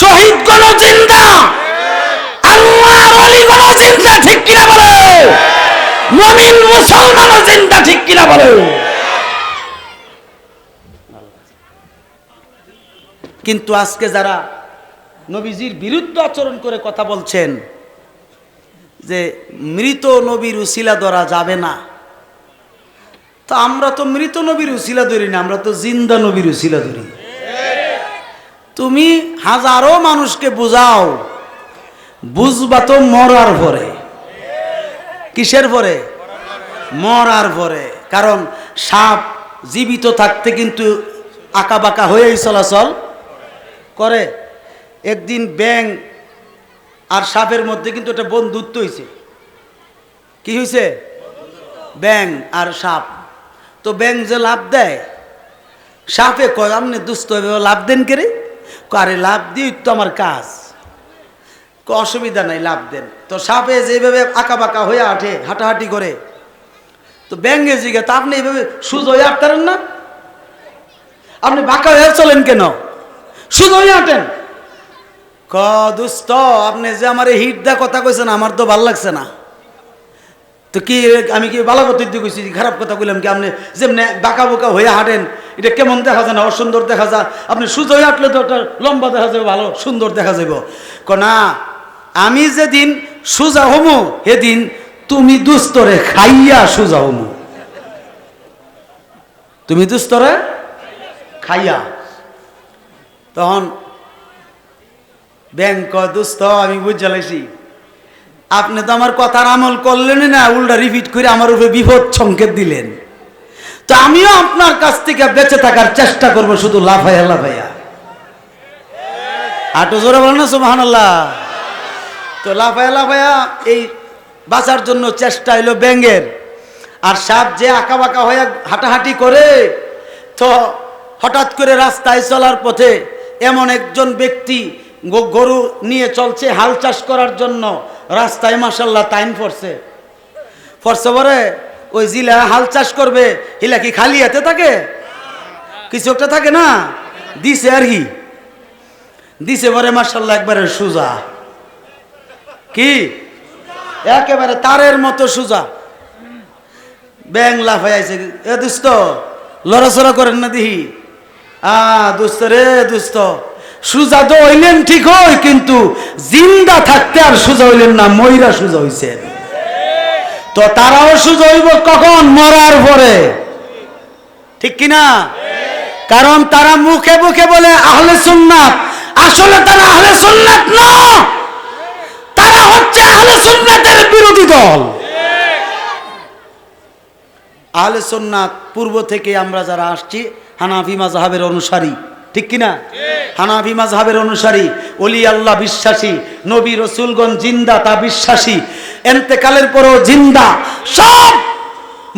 শহীদ কোন জিন্দা কিন্তু আজকে যারা নবীজির বিরুদ্ধে আচরণ করে কথা বলছেন, যে মৃত নবীর উসিলা ধরা যাবে না, তো আমরা তো মৃত নবীর উসিলা ধরি না, আমরা তো জিন্দা নবীর উসিলা ধরি। তুমি হাজারো মানুষকে বুঝাও। বুঝবা তো মরার পরে কিসের পরে মরার পরে কারণ সাপ জীবিত থাকতে কিন্তু আঁকা বাঁকা হয়েই চলাচল করে। একদিন ব্যাং আর সাপের মধ্যে কিন্তু একটা বন্ধুত্ব হয়েছে কি হয়েছে ব্যাং আর সাপ। তো ব্যাং যে লাভ দেয়? সাপে কয়, আপনি দুস্থ হবে লাভ দেন কে রে? আরে লাভ দিই তো আমার কাজ। অসুবিধা নাই, লাভ দেন। তো সাপে যেভাবে আঁকা বাঁকা হয়ে আঠে, হাঁটাহাঁটি করে, তো ব্যাঙ্গে জিগে, তা আপনি এইভাবে সুজ হয়ে আটতারেন না? আপনি বাঁকা হয়ে চলেন কেন? সুজ হয়ে আটেন। ক দুস্থ আপনি যে আমার হিট দা কথা কইছেন, আমার তো ভালো লাগছে না। তো কি আমি কি বালা কথা দিয়ে কইছি? খারাপ কথা কইলাম কি? আপনি যেমনি বাঁকা বোকা হয়ে হাঁটেন, এটা কেমন দেখা যায় না? অসুন্দর দেখা যায়। আপনি সুজ হয়ে হাঁটলে তো ওটা লম্বা দেখা যাবে ভালো, সুন্দর দেখা যাব ক না, আমি যেদিন সুজা হমু, সেদিন তুমি দুস্তরে খাইয়া সুজা হমু। তুমি দুস্তরে খাইয়া। তখন ব্যাংক দুস্থ আমি বুঝে লাইছি আপনি তো আমার কথার আমল করলেন না, উল্টা রিপিট করে আমার উপরে বিপদ সংকেত দিলেন। তো আমিও আপনার কাছ থেকে বেঁচে থাকার চেষ্টা করব, শুধু লাফাইয়া লাফাইয়া আটো জোরে বলেন না সুবাহান তো লাফাইয়া লাফাইয়া এই বাঁচার জন্য চেষ্টা হইল ব্যাঙ্গের আর সাপ যে আঁকা বাঁকা হয়ে হাঁটাহাঁটি করে, তো হঠাৎ করে রাস্তায় চলার পথে এমন একজন ব্যক্তি গরু নিয়ে চলছে হাল চাষ করার জন্য। রাস্তায় মাসাল্লাহ টাইম পড়ছে। পড়ছে পরে ওই জিলা হাল চাষ করবে, হিলা কি খালি হাতে থাকে? কিছু একটা থাকে না? দিছে আর কি। দিছে পরে মাসাল্লাহ একবারে সুজা। কি? একেবারে তারের মতো সুজা। ব্যাং লাফাই আইছে। এ দুস্ত, লড়াচড়া করেন না দিহি। আ, দুস্ত রে, দুস্ত। সুজা তো হইলেন ঠিক হই কিন্তু জিন্দা থাকতে আর সুজা হইলেন না ময়রা সুজা হইছে তো তারাও সুজা হইব কখন? মরার পরে। ঠিক কিনা? কারণ তারা মুখে মুখে বলে, আহলে সুন্নাত। আসলে তারা আহলে সুন্নাত না। তারা হচ্ছে আহলে সুন্নাতের বিরোধী দল। আহলে সুন্নাত পূর্ব থেকে আমরা যারা আসছি, হানাফি মাজহাবের অনুসারী। ঠিক কিনা? হানাফি মাজহাবের অনুসারী অলি আল্লাহ বিশ্বাসী, নবী রসুলগণ জিন্দা, তা বিশ্বাসী। এন্তেকালের পরও জিন্দা। সব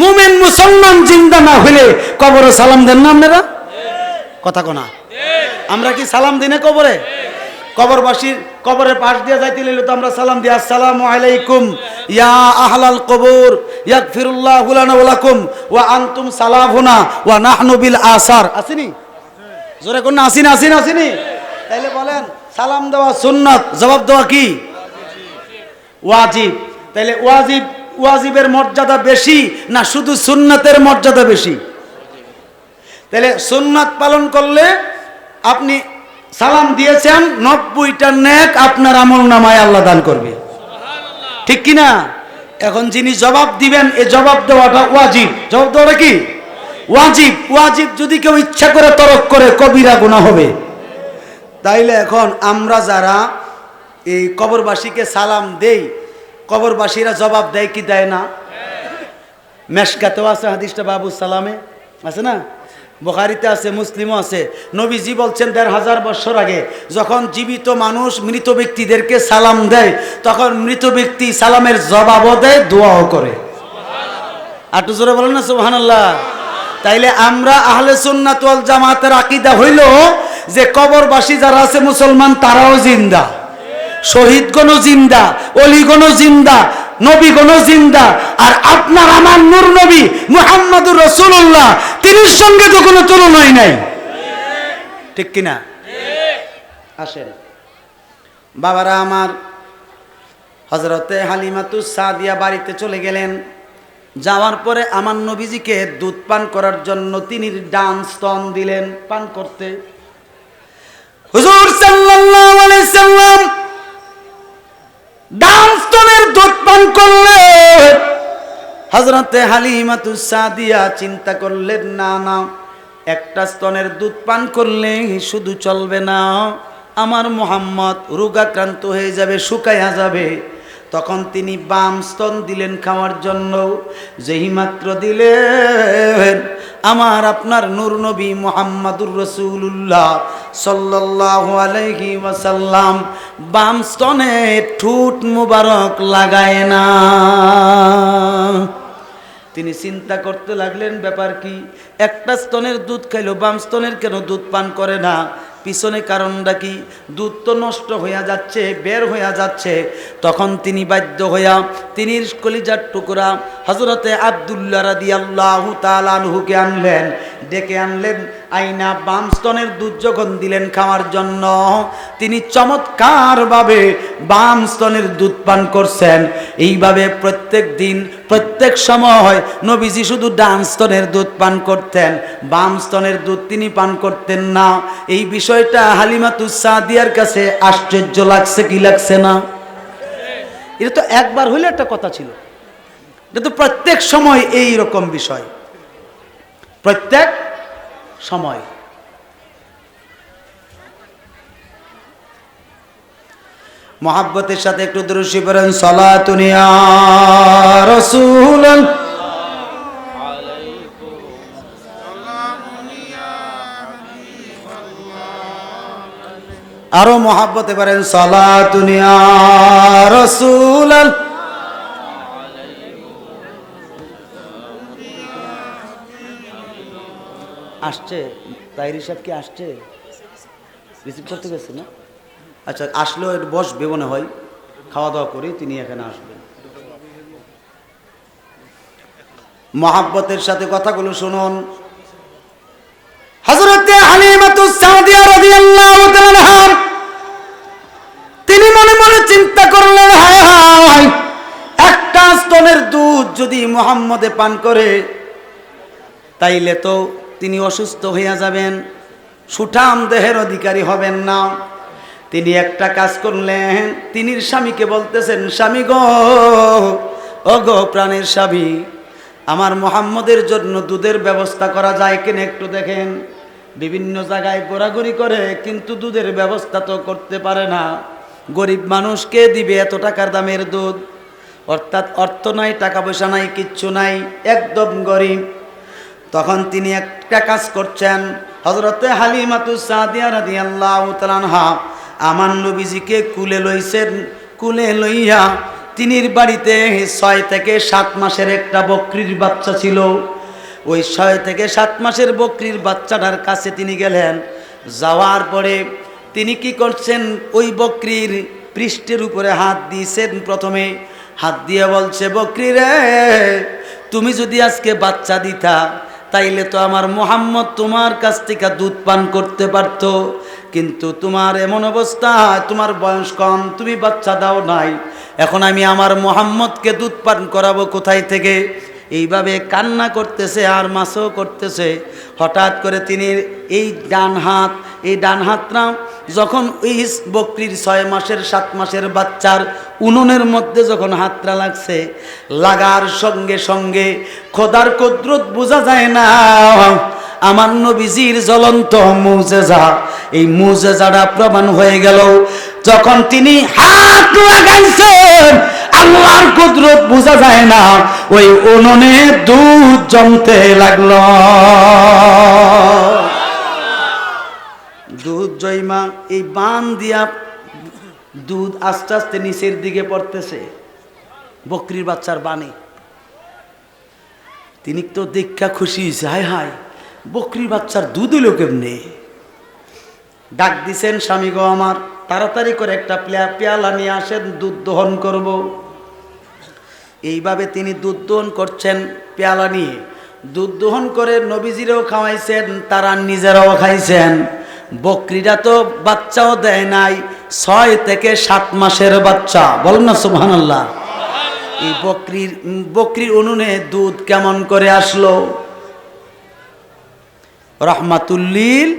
মুমিন মুসলমান জিন্দা না হইলে কবরে সালাম দেন না আপনারা? কথা কোনা। আমরা কি সালাম দিনে কবরে? কবরবাসীর কবরের পাশ দিয়ে যাইতে লইলে তো আমরা সালাম দিই, আসসালামু আলাইকুম, ইয়া আহলাল কবর, ইয়াগফিরুল্লাহু লানা ওয়া লাকুম, ওয়া আনতুম সালাফুনা, ওয়া নাহনু বিল আসার। আসেনি? জোরে কোন আসিনি আসিনি আসিনি। তাইলে বলেন, সালাম দেওয়া সুন্নত, জবাব দেওয়া কি? ওয়াজিব। তাইলে ওয়াজিব, ওয়াজিবের মর্যাদা বেশি না শুধু সুন্নাতের মর্যাদা বেশি? তাহলে সুন্নাত পালন করলে আপনি সালাম দিয়েছেন, নব্বইটা নেক আপনার আমল নামায় আল্লাহ দান করবে। ঠিক কি না এখন যিনি জবাব দিবেন এই জবাব দেওয়াটা ওয়াজিব। জবাব দেওয়াটা কি? ওয়াজিব ওয়াজিব যদি কেউ ইচ্ছা করে তরক করে, কবিরা গুণা হবে। তাইলে এখন আমরা যারা এই কবরবাসীকে সালাম দেই, কবরবাসীরা জবাব দেয় কি দেয় না? মেশকাতেও আছে, হাদিসটা বাবু সালামে, আছে না? বোখারিতে আছে, মুসলিমও আছে। নবীজি বলছেন দেড় হাজার বছর আগে, যখন জীবিত মানুষ মৃত ব্যক্তিদেরকে সালাম দেয়, তখন মৃত ব্যক্তি সালামের জবাবও দেয়, দোয়াও করে। আটু জোরে বলেন না, সুবহানাল্লাহ। তাইলে আমরা আহলে সুন্নাত ওয়াল জামাতের আকীদা হইল যে কবরবাসী যারা আছে মুসলমান, তারাও জিন্দা। শহীদ শহীদগণও জিন্দা অলি অলিগণও জিন্দা নবী নবীগণও জিন্দা। আর আপনার আমার নূর নবী মুহাম্মদুর রসুল্লাহ তিনির সঙ্গে তো কোনো তুলনাই নাই। ঠিক কিনা? আসেন। বাবারা আমার হজরতে হালিমাতু সাদিয়া বাড়িতে চলে গেলেন। যাওয়ার পরে আমার নবীজিকে দুধ পান করার জন্য তিনি ডান স্তন দিলেন, পান করতে। হুজুর সাল্লাল্লাহু আলাইহি সাল্লাম ডান স্তনের দুধ পান করলেন হজরতে হালিমাতু সাদিয়া চিন্তা করলেন, না না, একটা স্তনের দুধ পান করলে শুধু চলবে না, আমার মোহাম্মদ রোগাক্রান্ত হয়ে যাবে শুকাইয়া যাবে। তখন তিনি বাম স্তন দিলেন খাওয়ার জন্য। যেই মাত্র দিলেন, আমার আপনার নূর নবী মোহাম্মদুর রসুল্লাহ সাল্লাল্লাহু আলাইহি ওয়াসাল্লাম বাম স্তনে ঠুট মুবারক লাগায় না। তিনি চিন্তা করতে লাগলেন, ব্যাপার কি? একটা স্তনের দুধ খাইলো, বাম স্তনের কেন দুধ পান করে না? পিছনে কারণটা কি? দুধ তো নষ্ট হইয়া যাচ্ছে, বের হইয়া যাচ্ছে। তখন তিনি বাধ্য হইয়া তিনি কলিজার টুকরা হজরতে আবদুল্লাহ রাদি আল্লাহ তালানহুকে আনলেন। ডেকে আনলেন আইনা বাম স্তনের দুধ দিলেন খাওয়ার জন্য। তিনি চমৎকারভাবে বাম স্তনের দুধ পান করছেন। এইভাবে প্রত্যেক দিন, প্রত্যেক সময় নবীজি শুধু ডান স্তনের দুধ পান করতেন। বাম স্তনের দুধ তিনি পান করতেন না। এই বিষয়টা হালিমাতুস সাদিয়ার কাছে আশ্চর্য লাগছে কি লাগছে না? এটা তো একবার হইলে একটা কথা ছিল। এটা তো প্রত্যেক সময় এই রকম বিষয়। প্রত্যেক সময়। মহাব্বতের সাথে একটু দৃশ্যি পড়েন সলাতুনিয়া আরও মহাব্বতে পারেন সলাতুনিয়া রসুল আসছে? তাইরি সাহেব কি আসছে? রিসিভ করতে গেছে না? আচ্ছা আসলেও একটু বসবে মনে হয়। খাওয়া দাওয়া করে তিনি এখানে আসবেন। মহাব্বতের সাথে কথাগুলো শুনুন। তাআলা তিনি মনে মনে চিন্তা করলেন হায় হায়, একটা স্তনের দুধ যদি মুহাম্মদে পান করে, তাইলে তো তিনি অসুস্থ হইয়া যাবেন, সুঠাম দেহের অধিকারী হবেন না। তিনি একটা কাজ করলেন, তিনি স্বামীকে বলতেছেন, স্বামী গো গো প্রাণের স্বামী, আমার মোহাম্মদের জন্য দুধের ব্যবস্থা করা যায় কিনা একটু দেখেন। বিভিন্ন জায়গায় ঘোরাঘুরি করে, কিন্তু দুধের ব্যবস্থা তো করতে পারে না। গরিব মানুষকে দিবে এত টাকার দামের দুধ? অর্থাৎ অর্থ নাই, টাকা পয়সা নাই, কিচ্ছু নাই, একদম গরিব। তখন তিনি একটা কাজ করছেন। হজরতে হালিমাতু সাদিয়া আমার নবীজিকে কুলে লইছেন, কুলে লইয়া তিনির বাড়িতে ছয় থেকে সাত মাসের একটা বকরির বাচ্চা ছিল। ওই ছয় থেকে সাত মাসের বকরির বাচ্চাটার কাছে তিনি গেলেন। যাওয়ার পরে তিনি কি করছেন, ওই বকরির পৃষ্ঠের উপরে হাত দিয়েছেন প্রথমে। হাত দিয়ে বলছে, বকরি রে, তুমি যদি আজকে বাচ্চা দিতা তাইলে তো আমার মোহাম্মদ তোমার কাছ থেকে দুধ পান করতে পারত। কিন্তু তোমার এমন অবস্থা, তোমার বয়স কম, তুমি বাচ্চা দাও নাই। এখন আমি আমার মোহাম্মদকে দুধ পান করাবো কোথায় থেকে? এইভাবে কান্না করতেছে, আর মাছও করতেছে। হঠাৎ করে তিনি এই ডান হাত, এই ডান হাত হাতটা যখন ওই বকরির ছয় মাসের, সাত মাসের বাচ্চার উনুনের মধ্যে যখন হাতটা লাগছে, লাগার সঙ্গে সঙ্গে খোদার কদ্রুত বোঝা যায় না, আমার নবীজির জ্বলন্ত মুজেজা। এই মুজেজাটা প্রমাণ হয়ে গেল, যখন তিনি হাত লাগাইছেন, আল্লাহর কুদরত বোঝা যায় না, ওই উনুনে দুধ জমতে লাগল। দুধ জয়মা, এই বান দিয়া দুধ আস্তে আস্তে নিচের দিকে পড়তেছে, বকরির বাচ্চার বানে তিনি তো দেখা খুশি হয়েছে হায় বকরির বাচ্চার দুধ এলো কেমনে? ডাক দিছেন, স্বামী গো আমার, তাড়াতাড়ি করে একটা প্লেয়া পেয়ালা নিয়ে আসেন, দুধ দহন করব। এইভাবে তিনি দুধ দহন করছেন পেয়ালা নিয়ে। দুধ দহন করে নবীজিরাও খাওয়াইছেন, তারা নিজেরাও খাইছেন। বকরিটা তো বাচ্চাও দেয় নাই, ছয় থেকে সাত মাসের বাচ্চা। বলেন না সুবহান আল্লাহ এই বকরির বকরির উনুনে দুধ কেমন করে আসলো? রহমাতুল্লিল।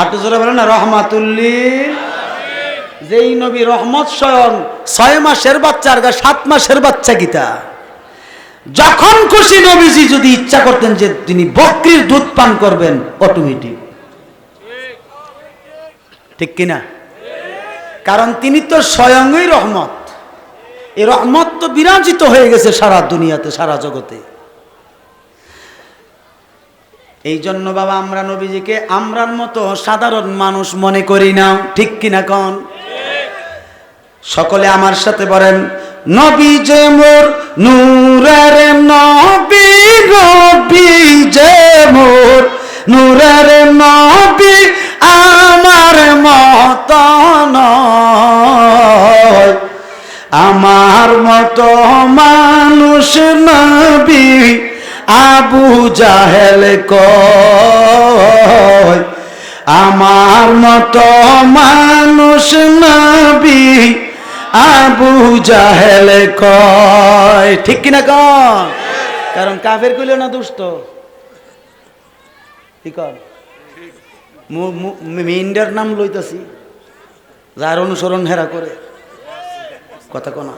আটু জোরে বলেন রহমাতুল্লিল। যেই নবী রহমত স্বয়ং ছয় মাসের বাচ্চা আর সাত মাসের বাচ্চা গীতা যখন খুশি নবীজি যদি ইচ্ছা করতেন যে তিনি বকরির দুধ পান করবেন অটোমেটিক ঠিক কিনা? কারণ তিনি তো স্বয়ংই রহমত। এই রহমত তো বিরাজিত হয়ে গেছে সারা দুনিয়াতে, সারা জগতে। এই জন্য বাবা, আমরা নবীজিকে আমরার মতো সাধারণ মানুষ মনে করি না। ঠিক কিনা কন? সকলে আমার সাথে বলেন, নবী যে মোর নূরের নবী নবী যে মোর নূরের নবী আমার মত আমার মতো মানুষ নবী আবু জাহেল আমার মত মানুষ নবী আবু জাহেল কয়। ঠিক কিনা কারণ কাফের কইলে না দুষ্ট। কি কন? মিন্ডার নাম লইতাছি, যার অনুসরণ হেরা করে। কথা কোনা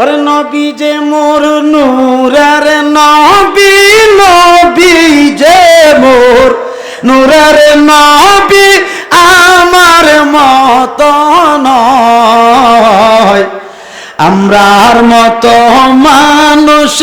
ওরে নবী যে মোর নূরের নবী নবী যে মোর নূরের নবী আমার মত নয়। আমরার মতো মানুষ